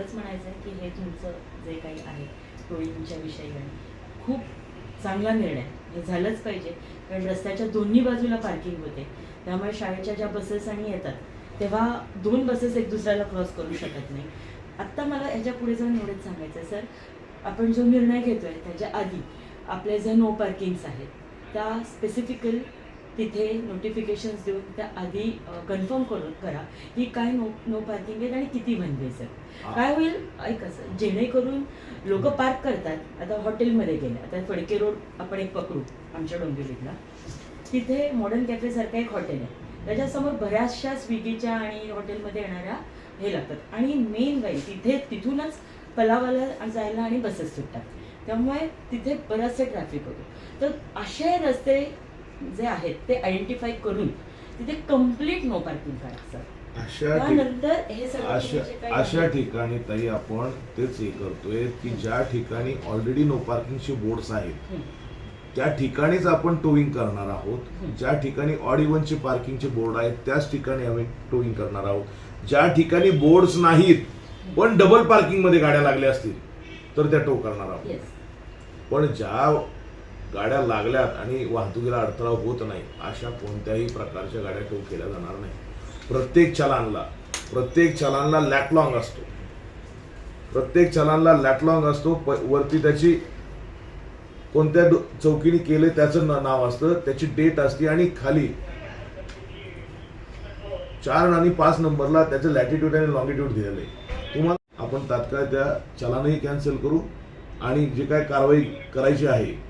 एवढंच म्हणायचं आहे की हे तुमचं जे काही आहे टोळींच्या विषयी आणि खूप चांगला निर्णय. हे झालंच पाहिजे. कारण रस्त्याच्या दोन्ही बाजूला पार्किंग होते. त्यामुळे शाळेच्या ज्या बसेस आणि येतात तेव्हा दोन बसेस एक दुसऱ्याला क्रॉस करू शकत नाही. आत्ता मला ह्याच्या पुढे जाऊन एवढंच सांगायचं आहे सर. आपण जो निर्णय घेतो आहे त्याच्या आधी आपले जे नो पार्किंग्स आहेत त्या स्पेसिफिकल तिथे नोटिफिकेशन्स देऊन त्या आधी कन्फर्म करून करा की काय नो नो पार्किंग आहेत आणि किती बंदी आहे सर काय होईल? ऐका सर जेणेकरून लोक पार्क करतात. आता हॉटेलमध्ये गेले. आता फडके रोड आपण एक पकडू आमच्या डोंबिवलीतला. तिथे मॉडर्न कॅफेसारखं एक हॉटेल आहे. त्याच्यासमोर बऱ्याचशा स्विगीच्या आणि हॉटेलमध्ये येणाऱ्या हे लागतात. आणि मेन गाई तिथे तिथूनच पलावाला जायला आणि बसेस सुटतात. त्यामुळे तिथे बराचसे ट्रॅफिक होतो. तर असे रस्ते जे आहेत ते आयडेंटिफाय करून तिथे कंप्लीट नो पार्किंग करा सर अशा अशा ठिकाणी ताई आपण तेच हे करतोय की ज्या ठिकाणी ऑलरेडी नो पार्किंगचे बोर्ड्स आहेत. त्या ठिकाणीच आपण टोविंग करणार आहोत. ज्या ठिकाणी ऑड इव्हनचे पार्किंगचे बोर्ड आहेत त्याच ठिकाणी आम्ही टोविंग करणार आहोत ज्या ठिकाणी बोर्ड्स नाहीत पण डबल पार्किंगमध्ये गाड्या लागल्या असतील तर त्या टो करणार आहोत. पण ज्या गाड्या लागल्यात आणि वाहतुकीला अडथळा होत नाही अशा कोणत्याही प्रकारच्या गाड्या टो केल्या जाणार नाही. प्रत्येक चलानला प्रत्येक चलानला लॅटलॉंग असतो. प्रत्येक चलानला लॅटलॉंग असतो प- वरती त्याची कोणत्या चौकीने केले त्याचं नाव असतं त्याची डेट असते आणि खाली चार आणि पाच नंबरला त्याचं लॅटिट्यूड आणि लॉंगिट्यूड दिलेलं आहे. तुम्हाला आपण तात्काळ त्या चलानही कॅन्सल करू आणि जे काय कारवाई करायची आहे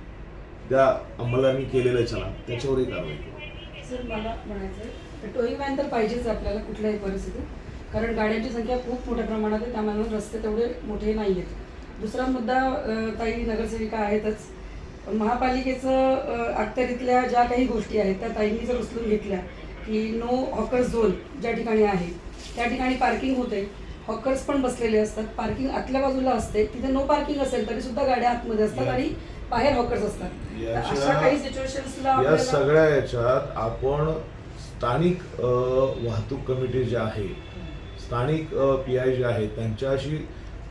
त्या अंमलांनी केलेलं चलान त्याच्यावरही कारवाई करू सर मला म्हणायचं टोईंग व्हॅन तर पाहिजेच आपल्याला कुठल्याही परिस्थितीत. कारण गाड्यांची संख्या खूप मोठ्या प्रमाणात आहे त्यामुळे रस्ते तेवढे मोठे नाही आहेत दुसरा मुद्दा ताई नगरसेविका आहेतच. महापालिकेचं अखत्यारीतल्या ज्या काही गोष्टी आहेत त्या ताईंनी जर उचलून घेतल्या की नो हॉकर झोन ज्या ठिकाणी आहे त्या ठिकाणी पार्किंग होते हॉकर्स पण बसलेले असतात पार्किंग आतल्या बाजूला असते. तिथे नो पार्किंग असेल तरी सुद्धा गाड्या आतमध्ये असतात आणि बाहेर हॉकर्स असतात. अशा काही सिच्युएशन्सला या सगळ्या याच्यात आपण स्थानिक वाहतूक कमिटी जे आहे स्थानिक पी आय जे आहे त्यांच्याशी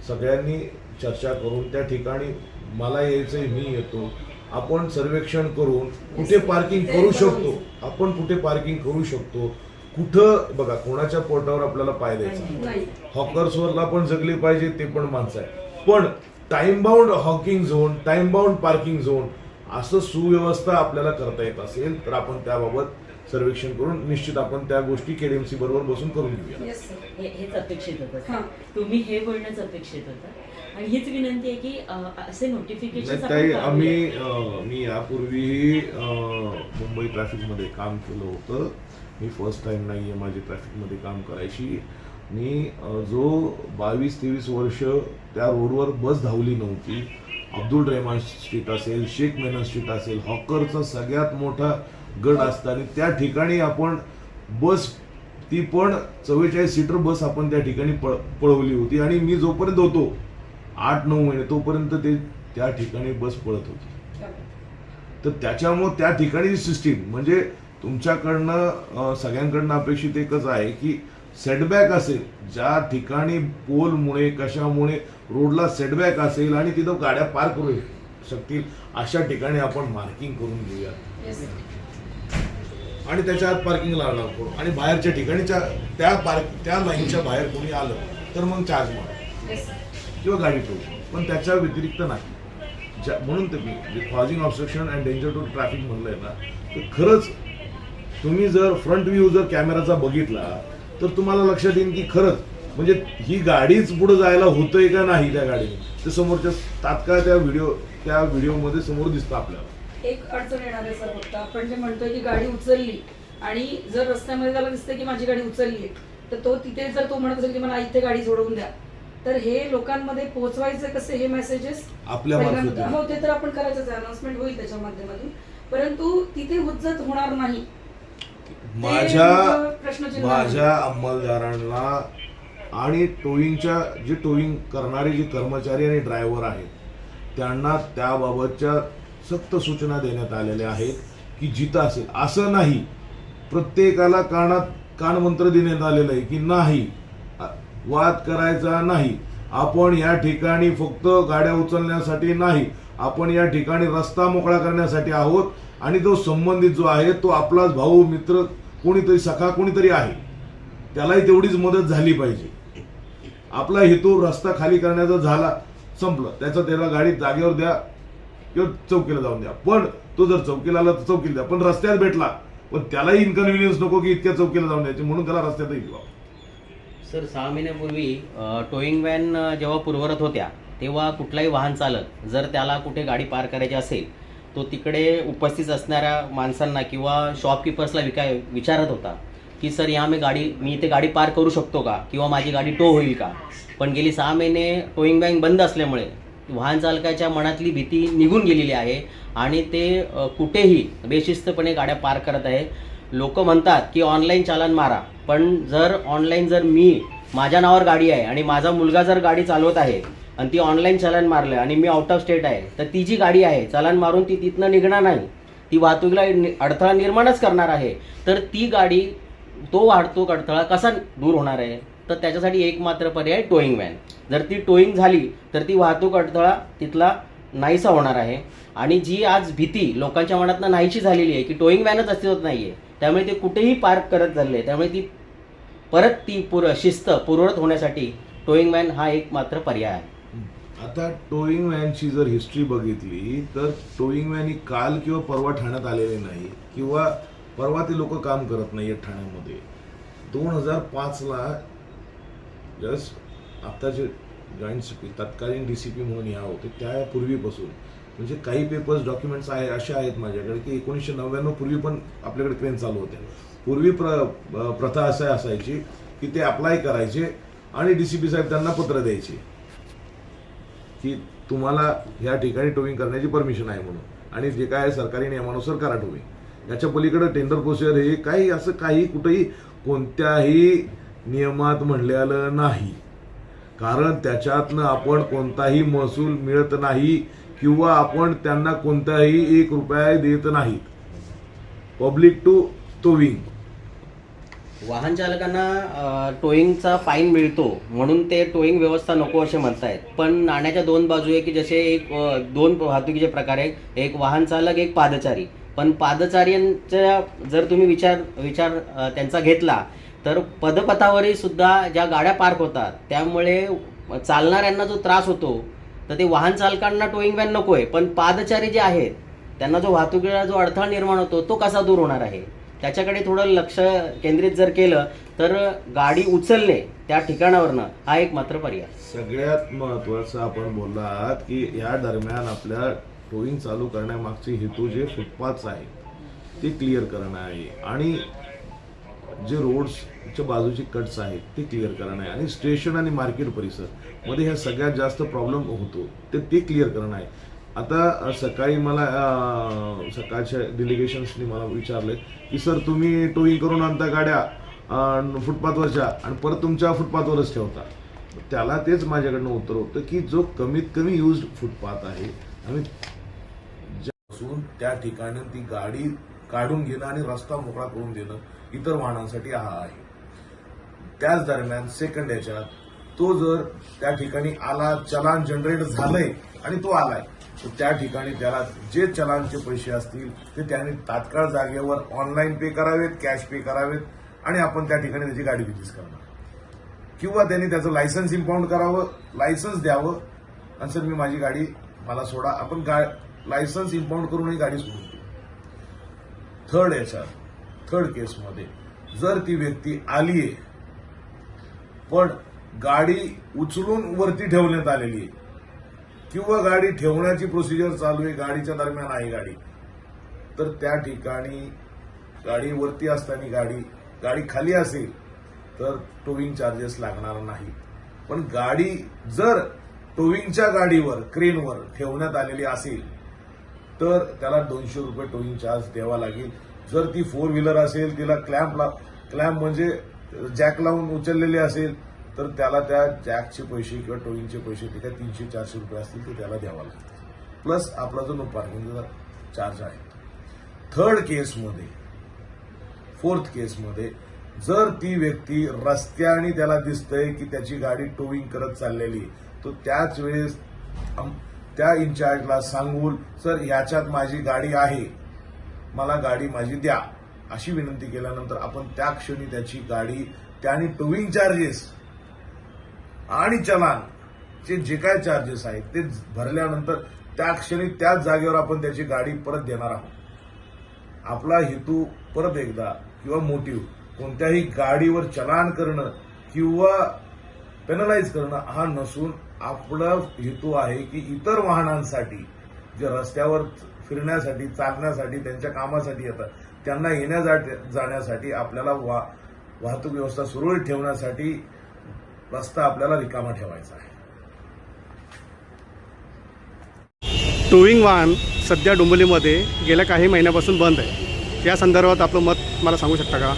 सगळ्यांनी चर्चा करून त्या ठिकाणी मला यायचंय मी येतो. आपण सर्वेक्षण करून कुठे पार्किंग करू शकतो. आपण कुठे पार्किंग करू शकतो. कुठं बघा कोणाच्या पोटावर आपल्याला पाय द्यायचा हॉकर्सवरला पण जगली पाहिजे ते पण माणसं आहे पण time bound hawking zone time bound parking zone असं सुव्यवस्था आपल्याला करता येत असेल तर आपण त्याबाबत सर्वेक्षण करून निश्चित आपण त्या गोष्टी केडीएमसी बरोबर बसून करून घेऊया. येस सर हे हेच अपेक्षित होतं हां. तुम्ही हे बोलणंच अपेक्षित होतं. आणि हीच विनंती आहे की अं, असे नोटिफिकेशन नाही ताई आम्ही अं, मी यापूर्वीही अं, मुंबई ट्रॅफिकमध्ये काम केलं होतं. मी फर्स्ट टाइम नाही आहे माझी ट्रॅफिकमध्ये काम करायची. मी जो बावीस तेवीस वर्ष त्या रोडवर बस धावली नव्हती अब्दुल रेहमान स्ट्रीट असेल शेख मेनन स्ट्रीट असेल हॉकरचा सगळ्यात मोठा गड असता आणि त्या ठिकाणी आपण बस ती पण चव्वेचाळीस सीटर बस आपण त्या ठिकाणी पळ पळवली होती आणि मी जोपर्यंत होतो आठ नऊ महिने तोपर्यंत ते त्या ठिकाणी बस पळत होती. तर त्याच्यामुळं त्या ठिकाणी सिस्टीम म्हणजे तुमच्याकडनं सगळ्यांकडनं अपेक्षित एकच आहे की सेटबॅक असेल ज्या ठिकाणी पोलमुळे कशामुळे रोडला सेटबॅक असेल आणि तिथं गाड्या पार करू शकतील अशा ठिकाणी आपण मार्किंग करून घेऊया. आणि त्याच्या आत पार्किंग लावणार करू. आणि बाहेरच्या ठिकाणीच्या त्या पार्क त्या लाईनच्या बाहेर कोणी आलं तर मग चार्ज मार. किंवा गाडी ठेवू. पण त्याच्या व्यतिरिक्त नाही. ज्या म्हणून मी causing obstruction and danger to traffic म्हणलंय ना तर खरंच तुम्ही जर फ्रंट व्ह्यू जर कॅमेराचा बघितला तर तुम्हाला लक्षात येईल की खरंच म्हणजे ही गाडीच पुढे जायला होतंय का नाही त्या गाडीने? ते समोरच्या तात्काळ त्या व्हिडिओ त्या व्हिडिओमध्ये समोर दिसतं आपल्याला. एक अडचण येणार आहे सर फक्त. आपण जे म्हणतोय की गाडी उचलली आणि जर रस्त्यामध्ये त्याला दिसतंय की माझी गाडी उचलली तर तो तिथे जर तो म्हणत असेल की मला इथे गाडी सोडवून द्या तर हे लोकांमध्ये पोहोचवायचे कसे हे मेसेजेस आपल्या मार्फत. हो ते तर आपण करायचंच आहे. अनाउन्समेंट होईल त्याच्या माध्यमातून. परंतु तिथे हुज्जत होणार नाही. माझ्या. माझ्या अंमलदारांना आणि टोईंगच्या जे टोईंग करणारे जे कर्मचारी आणि ड्रायव्हर आहेत त्यांना त्याबाबतच्या सक्त सूचना देण्यात आलेल्या आहेत की जिथं असेल. असं नाही. प्रत्येकाला कानात कानमंत्र देण्यात आलेलं आहे की नाही. वाद करायचा नाही. आपण या ठिकाणी फक्त गाड्या उचलण्यासाठी नाही. आपण या ठिकाणी रस्ता मोकळा करण्यासाठी आहोत आणि तो संबंधित जो आहे तो आपलाच भाऊ मित्र कोणीतरी सखा कोणीतरी आहे. त्यालाही तेवढीच मदत झाली पाहिजे. आपला हेतू रस्ता खाली करण्याचा झाला संपलं. त्याचं त्याला गाडी जागेवर द्या किंवा चौकीला जाऊन द्या. पण तो जर चौकीला आला तर चौकीला द्या. पण रस्त्यात भेटला पण त्यालाही इन्कन्व्हिनियन्स नको की इतक्या चौकीला जाऊन द्यायचे. म्हणून त्याला रस्त्यातही घेऊ सर सहा महिन्यापूर्वी टोईंग व्हॅन जेव्हा पुरवत होत्या तेव्हा कुठलाही वाहन चालक जर त्याला कुठे गाडी पार करायची असेल तो तिकडे उपस्थित असणाऱ्या माणसांना किंवा शॉपकीपर्सला विकाय विचारत होता की सर या मी गाडी मी इथे गाडी पार करू शकतो का? किंवा माझी गाडी टो होईल का? पण गेली सहा महिने टोईंग बँक बंद असल्यामुळे वाहन चालकाच्या मनातली भीती निघून गेलेली आहे आणि ते कुठेही बेशिस्तपणे गाड्या पार करत आहे. लोक म्हणतात की ऑनलाईन चालन मारा पण जर ऑनलाईन जर मी माझ्या नावावर गाडी आहे आणि माझा मुलगा जर गाडी चालवत आहे आणि ती ऑनलाईन चलन मारलं आणि मी आउट ऑफ स्टेट आहे. तर ती जी गाडी आहे चलन मारून ती तिथनं निघणार नाही. ती वाहतुकीला नि- अडथळा निर्माणच करणार आहे. तर ती गाडी तो वाहतूक अडथळा कसा दूर होणार आहे? तर त्याच्यासाठी एक मात्र पर्याय टोईंग व्हॅन जर ती टोईंग झाली तर ती वाहतूक अडथळा तिथला नाहीसा होणार आहे. आणि जी आज भीती लोकांच्या मनातनं नाहीशी झालेली आहे की टोईंग व्हॅनच अस्तित्वात नाही आहे त्यामुळे ते कुठेही पार्क करत चालले. त्यामुळे ती परत ती पुर शिस्त पूर्वत होण्यासाठी टोईंग व्हॅन हा एक मात्र पर्याय आहे. आता टोईंग व्हॅनची जर हिस्ट्री बघितली तर टोईंग व्हॅन ही काल किंवा परवा ठाण्यात आलेली नाही किंवा परवा ते लोक काम करत नाही आहेत ठाण्यामध्ये. दोन हजार पाचला जस्ट आत्ताचे जॉईंट सी पी तत्कालीन डी सी पी म्हणून या होते त्यापूर्वीपासून. म्हणजे काही पेपर्स डॉक्युमेंट्स आहे असे आहेत माझ्याकडे की एकोणीसशे नव्याण्णव पूर्वी पण आपल्याकडे क्रेन चालू होते पूर्वी प्र प्रथा असं असायची की ते अप्लाय करायचे आणि डी सी पी साहेब त्यांना पत्र द्यायचे. की तुम्हाला या ठिकाणी टोविंग करण्याची परमिशन आहे म्हणून. आणि जे काय सरकारी नियमानुसार करा टोविंग. याच्या पलीकडे टेंडर प्रोसिजर हे काही असं काही कुठेही कोणत्याही नियमात म्हणलेलं नाही. कारण त्याच्यातनं आपण कोणताही महसूल मिळत नाही किंवा आपण त्यांना कोणताही एक रुपया देत नाहीत. पब्लिक टू टोविंग वाहन चालकांना टोईंगचा फाईन मिळतो. म्हणून ते टोईंग व्यवस्था नको असे म्हणतायत. पण नाण्याच्या दोन बाजू आहे की जसे एक अ, दोन वाहतुकीचे प्रकार आहेत. एक वाहन चालक एक पादचारी. पण पादचाऱ्यांच्या जर तुम्ही विचार विचार अ, त्यांचा घेतला तर पदपथावरही सुद्धा ज्या गाड्या पार्क होतात त्यामुळे चालणाऱ्यांना जो त्रास होतो तर ते वाहन चालकांना टोईंग व्हॅन नको आहे पण पादचारी जे आहेत त्यांना जो वाहतुकीला जो अडथळा निर्माण होतो तो कसा दूर होणार आहे? त्याच्याकडे थोडं लक्ष केंद्रित जर केलं तर गाडी उचलणे त्या ठिकाणावरनं हा एक मात्र पर्याय. सगळ्यात महत्वाचं आपण बोललात की या दरम्यान आपल्या टोईंग चालू करण्यामागचे हेतू जे फुटपाथच आहे ते क्लिअर करणं आहे. आणि जे रोड्सच्या बाजूचे कट्स आहेत ते क्लिअर करणं आहे. आणि स्टेशन आणि मार्केट परिसरमध्ये ह्या सगळ्यात जास्त प्रॉब्लेम होतो ते ते क्लिअर करणं आहे. आता सकाळी मला सकाळच्या डेलिगेशन्सनी मला विचारले की सर तुम्ही टोईंग करून आणता गाड्या फुटपाथवरच्या आणि परत तुमच्या फुटपाथवरच ठेवता? त्याला तेच माझ्याकडनं उत्तर होतं की जो कमीत कमी यूज फुटपाथ आहे आम्ही ज्यापासून त्या ठिकाणी ती गाडी काढून घेणं आणि रस्ता मोकळा करून देणं इतर वाहनांसाठी हा आहे. त्याच दरम्यान सेकंड याच्यात तो जर त्या ठिकाणी आला चलान जनरेट झालंय आणि तो आलाय तर त्या ठिकाणी त्याला जे चलानचे पैसे असतील ते त्याने तात्काळ जागेवर ऑनलाईन पे करावेत कॅश पे करावेत आणि आपण त्या ठिकाणी त्याची गाडी रिलीज करणार. किंवा त्यांनी त्याचं लायसन्स इम्पाऊंड करावं लायसन्स द्यावं आणि सर मी माझी गाडी मला सोडा आपण गा लायसन्स इम्पाऊंड करूनही गाडी सोडून देऊ. थर्ड याच्यात थर्ड केसमध्ये जर ती व्यक्ती आलीये पण गाडी उचलून वरती ठेवण्यात आलेली आहे किंवा गाडी ठेवण्याची प्रोसिजर चालू आहे गाडीच्या दरम्यान आहे गाडी. तर त्या ठिकाणी गाडी वरती असताना गाडी गाडी खाली असेल तर टोविंग चार्जेस लागणार नाही पण गाडी जर टोविंगच्या गाडीवर क्रेनवर ठेवण्यात आलेली असेल तर त्याला दोनशे रुपये टोविंग चार्ज द्यावा लागेल. जर ती फोर व्हीलर असेल तिला क्लॅम्प ला क्लॅम्प म्हणजे जॅक लावून उचललेली असेल तर त्याला त्या जॅकचे पैसे किंवा टोईंगचे पैसे ते काय तीनशे चारशे रुपये असतील ते त्याला द्यावा लागतं. प्लस आपला जो नो पार्किंगचा चार्ज आहे. थर्ड केसमध्ये फोर्थ केसमध्ये जर ती व्यक्ती रस्त्याने त्याला दिसतंय की त्याची गाडी टोविंग करत चाललेली तो त्याच वेळेस त्या इन्चार्जला सांगून सर ह्याच्यात माझी गाडी आहे. मला गाडी माझी द्या. अशी विनंती केल्यानंतर आपण त्या क्षणी त्याची गाडी त्याने टोविंग चार्जेस आणि चलान चे जे काय चार्जेस आहेत ते भरल्यानंतर त्या क्षणी त्याच जागेवर आपण त्याची गाडी परत देणार आहोत. आपला हेतू परत एकदा किंवा मोटिव्ह कोणत्याही गाडीवर चलान करणं किंवा पेनलाइज करणं हा नसून आपला हेतू आहे की इतर वाहनांसाठी जे रस्त्यावर फिरण्यासाठी चालण्यासाठी त्यांच्या कामासाठी येतात त्यांना येण्या जाण्यासाठी आपल्याला वा वाहतूक व्यवस्था सुरळीत ठेवण्यासाठी रस्ता आपल्याला रिकामा ठेवायचा आहे. टोविंग वाहन सध्या डोंबिवलीमध्ये गेल्या काही महिन्यापासून बंद आहे. या संदर्भात आपलं मत मला सांगू शकता का?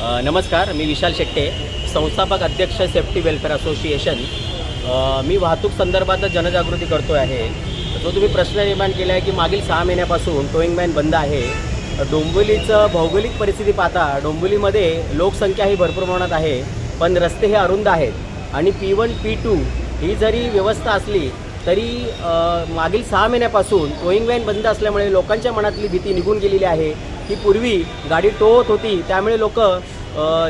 अ, नमस्कार मी विशाल शेट्टे संस्थापक अध्यक्ष सेफ्टी वेलफेअर असोसिएशन. अ, मी वाहतूक संदर्भात जनजागृती करतो आहे. जो तुम्ही प्रश्न निर्माण केला आहे की मागील सहा महिन्यापासून टोईंग मॅन बंद आहे. डोंबिवलीचं भौगोलिक परिस्थिती पाहता डोंबिवलीमध्ये लोकसंख्या ही भरपूर प्रमाणात आहे पण रस्ते हे अरुंद आहेत. आणि पी वन पी टू ही जरी व्यवस्था असली तरी मागील सहा महिन्यापासून टोईंग व्हॅन बंद असल्यामुळे लोकांच्या मनातली भीती निघून गेलेली आहे. की पूर्वी गाडी टो होत होती त्यामुळे लोक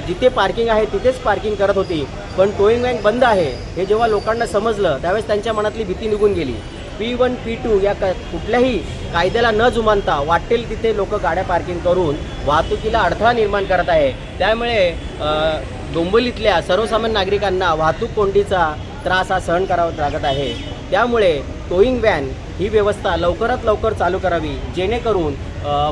जिथे पार्किंग आहे तिथेच पार्किंग करत होती. पण टोईंग व्हॅन बंद आहे हे जेव्हा लोकांना समजलं त्यावेळेस त्यांच्या मनातली भीती निघून गेली. पी वन पी टू या क कुठल्याही कायद्याला न जुमानता वाटेल तिथे लोक गाड्या पार्किंग करून वाहतुकीला अडथळा निर्माण करत आहे. त्यामुळे अ, डोंबिवलीतल्या सर्वसामान्य नागरिकांना वाहतूक कोंडीचा त्रास हा सहन करावा लागत आहे. त्यामुळे टोईंग व्हॅन ही व्यवस्था लवकरात लवकर चालू करावी जेणेकरून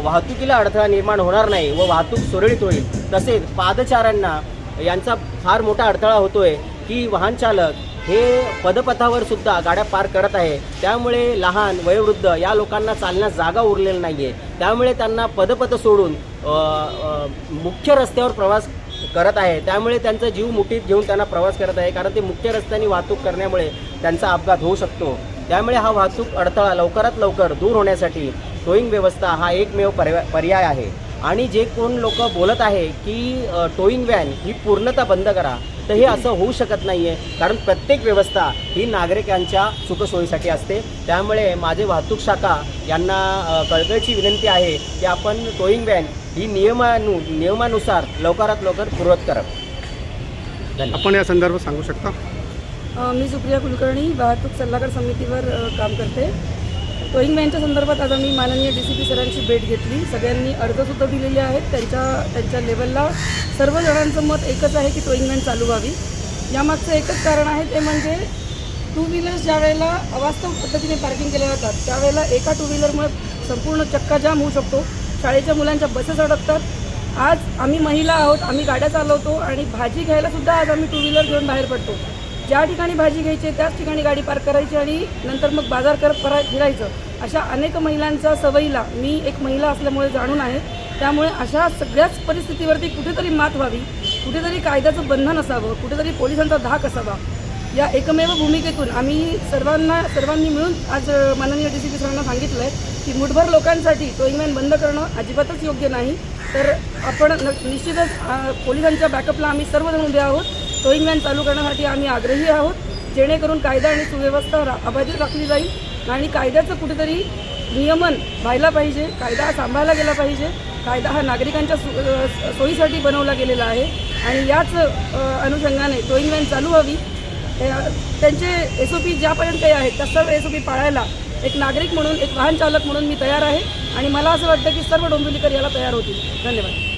वाहतुकीला अडथळा निर्माण होणार नाही व वाहतूक सुरळीत होईल. तसेच पादचाऱ्यांना यांचा फार मोठा अडथळा होतोय की वाहन चालक हे पदपथावर सुद्धा गाड्या पार करत आहे. त्यामुळे लहान वयोवृद्ध या लोकांना चालण्यास जागा उरलेली नाही आहे त्यामुळे त्यांना पदपथ सोडून मुख्य रस्त्यावर प्रवास करत आहे. त्यामुळे त्यांचा जीव मुठीत घेऊन त्यांना प्रवास करत आहे. कारण ते मुख्य रस्त्याने वाहतूक करण्यामुळे त्यांचा अपघात होऊ शकतो. त्यामुळे हा वाहतूक अडथळा लवकरात लवकर दूर होण्यासाठी टोईंग व्यवस्था हा एकमेव पर्याय पर्याय आहे. आणि जे कोण लोक बोलत आहे की टोईंग व्हॅन ही पूर्णतः बंद करा तर हे असं होऊ शकत नाही आहे कारण प्रत्येक व्यवस्था ही नागरिकांच्या सुखसोयीसाठी असते. त्यामुळे माझे वाहतूक शाखा यांना कळकळीची विनंती आहे की आपण टोईंग व्हॅन ही नियमानु नियमानुसार लवकरात लवकर पूर्वत करावी. धन्यवाद. आपण या संदर्भात सांगू शकता? मी सुप्रिया कुलकर्णी वाहतूक सल्लागार समितीवर काम करते. टोईंग व्हॅनच्या संदर्भात आता मी माननीय डी सी पी सरांची भेट घेतली. सगळ्यांनी अर्जसुद्धा दिलेले आहेत. त्यांच्या त्यांच्या लेवलला सर्व जणांचं मत एकच आहे की टोईंग व्हॅन चालू व्हावी. यामागचं एकच कारण आहे ते म्हणजे टू व्हीलर्स ज्या वेळेला अवास्तव पद्धतीने पार्किंग केल्या जातात त्यावेळेला एका टू व्हीलरमुळे संपूर्ण चक्काजाम होऊ शकतो. शाळेच्या मुलांच्या बसेस अडकतात. आज आम्ही महिला आहोत आम्ही गाड्या चालवतो आणि भाजी घ्यायलासुद्धा आज आम्ही टू व्हीलर घेऊन बाहेर पडतो. ज्या ठिकाणी भाजी घ्यायची आहे, त्याच ठिकाणी गाडी पार्क करायची आणि नंतर मग बाजार करत करा फिरायचं. अशा अनेक महिलांच्या सवयीला मी एक महिला असल्यामुळे जाणून आहे. त्यामुळे अशा सगळ्याच परिस्थितीवरती कुठेतरी मात व्हावी कुठेतरी कायद्याचं बंधन असावं कुठेतरी पोलिसांचा धाक असावा. या एकमेव भूमिकेतून आम्ही सर्वांना सर्वांनी मिळून आज माननीय डी सी पी सरांना सांगितलं आहे की मुठभर लोकांसाठी टोईंग बंद करणं अजिबातच योग्य नाही. तर आपण न- निश्चितच पोलिसांच्या बॅकअपला आम्ही सर्वजण उभे आहोत. टोईंग व्हॅन चालू करण्यासाठी आम्ही आग्रही आहोत. जेणेकरून कायदा आणि सुव्यवस्था रा अबाधित राखली जाईल आणि कायद्याचं कुठेतरी नियमन व्हायला पाहिजे कायदा हा सांभाळला गेला पाहिजे. कायदा हा नागरिकांच्या सु सोयीसाठी बनवला गेलेला आहे आणि याच अनुषंगाने टोईंग व्हॅन चालू व्हावी त्यांचे एस ओ पी ज्यापर्यंत काही आहेत त्या सर्व एस ओ पी पाळायला एक नागरिक म्हणून एक वाहन चालक म्हणून मी तयार आहे आणि मला असं वाटतं की सर्व डोंबिवलीकर याला तयार होतील. धन्यवाद.